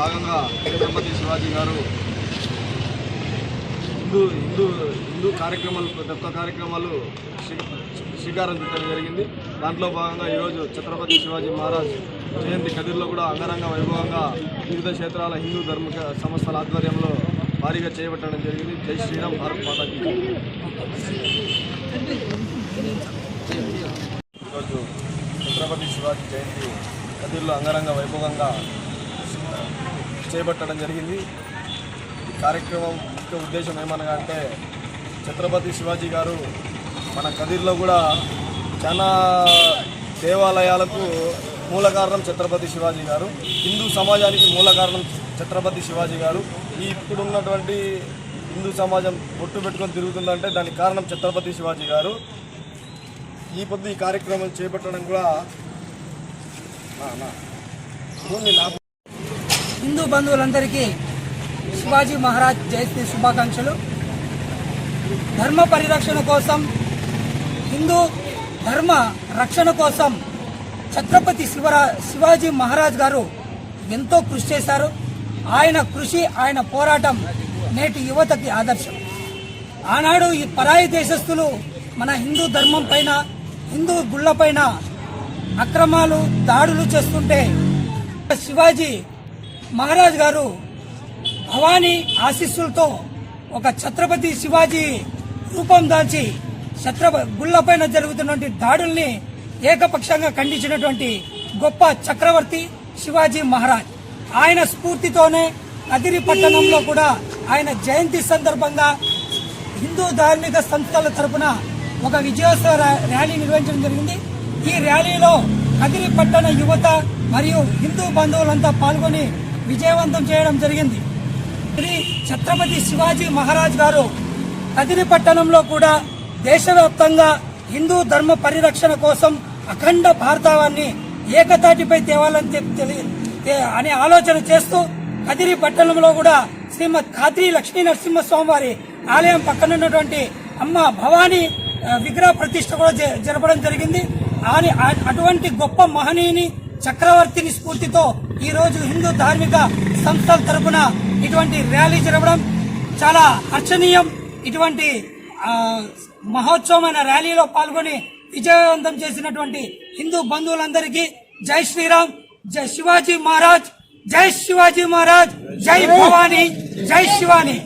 భాగంగా ఛత్రపతి శివాజీ గారు హిందూ హిందూ హిందూ కార్యక్రమాలు ప్రతి ఒక్క కార్యక్రమాలు శ్రీకారం చుట్టడం జరిగింది. దాంట్లో భాగంగా ఈరోజు ఛత్రపతి శివాజీ మహారాజ్ జయంతి కదిర్లో కూడా అంగరంగ వైభవంగా వివిధ క్షేత్రాల హిందూ ధర్మ సంస్థల ఆధ్వర్యంలో భారీగా చేపట్టడం జరిగింది. జై శ్రీరామ్ భారత్ మాతాకి ఈరోజు ఛత్రపతి శివాజీ జయంతి కదిర్లో అంగరంగ వైభవంగా చేపట్టడం జరిగింది. ఈ కార్యక్రమం ముఖ్య ఉద్దేశం ఏమనగా అంటే ఛత్రపతి శివాజీ గారు మన కదిర్లో కూడా చాలా దేవాలయాలకు మూల కారణం ఛత్రపతి శివాజీ గారు. హిందూ సమాజానికి మూల కారణం ఛత్రపతి శివాజీ గారు. ఈ ఇప్పుడున్నటువంటి హిందూ సమాజం బొట్టు పెట్టుకొని తిరుగుతుందంటే దానికి కారణం ఛత్రపతి శివాజీ గారు. ఈ పొద్దు ఈ కార్యక్రమం చేపట్టడం కూడా నా, నా హిందూ బంధువులందరికీ శివాజీ మహారాజ్ జయంతి శుభాకాంక్షలు. ధర్మ పరిరక్షణ కోసం హిందూ ధర్మ రక్షణ కోసం ఛత్రపతి శివరా శివాజీ మహారాజ్ గారు ఎంతో కృషి చేశారు. ఆయన కృషి ఆయన పోరాటం నేటి యువతకి ఆదర్శం. ఆనాడు ఈ పరాయి దేశస్థులు మన హిందూ ధర్మం పైన హిందూ గుళ్ళపైన అక్రమాలు దాడులు చేస్తుంటే శివాజీ మహారాజ్ గారు భవానీ ఆశీస్సులతో ఒక ఛత్రపతి శివాజీ రూపం దాల్చి ఛత్రప గుళ్ళపైన జరుగుతున్నటువంటి దాడుల్ని ఏకపక్షంగా ఖండించినటువంటి గొప్ప చక్రవర్తి శివాజీ మహారాజ్. ఆయన స్ఫూర్తితోనే అదిరి పట్టణంలో కూడా ఆయన జయంతి సందర్భంగా హిందూ ధార్మిక సంస్థల తరపున ఒక విజయోత్సవ ర్యాలీ నిర్వహించడం జరిగింది. ఈ ర్యాలీలో కదిరి పట్టణ యువత మరియు హిందూ బంధువులంతా పాల్గొని విజయవంతం చేయడం జరిగింది. శ్రీ ఛత్రపతి శివాజీ మహారాజ్ గారు కదిరి పట్టణంలో కూడా దేశవ్యాప్తంగా హిందూ ధర్మ పరిరక్షణ కోసం అఖండ భారతావాన్ని ఏకతాటిపై తేవాలని తెలి- అనే ఆలోచన చేస్తూ కదిరి పట్టణంలో కూడా శ్రీమద్ ఖాద్రి లక్ష్మీ నరసింహస్వామి వారి ఆలయం పక్కన ఉన్నటువంటి అమ్మ భవానీ విగ్రహ ప్రతిష్ట కూడా జ- జరపడం జరిగింది. ఆ- అటువంటి గొప్ప మహనీయుని చక్రవర్తిని స్ఫూర్తితో ఈ రోజు హిందూ ధార్మిక సంస్థల తరపున ఇటువంటి ర్యాలీ జరపడం చాలా అర్చనీయం. ఇటువంటి మహోత్సవమైన ర్యాలీలో పాల్గొని విజయవంతం చేసినటువంటి హిందూ బంధువులందరికీ జై శ్రీరామ్ జై శివాజీ మహారాజ్ జై శివాజీ మహారాజ్ జై భవానీ జై శివానీ.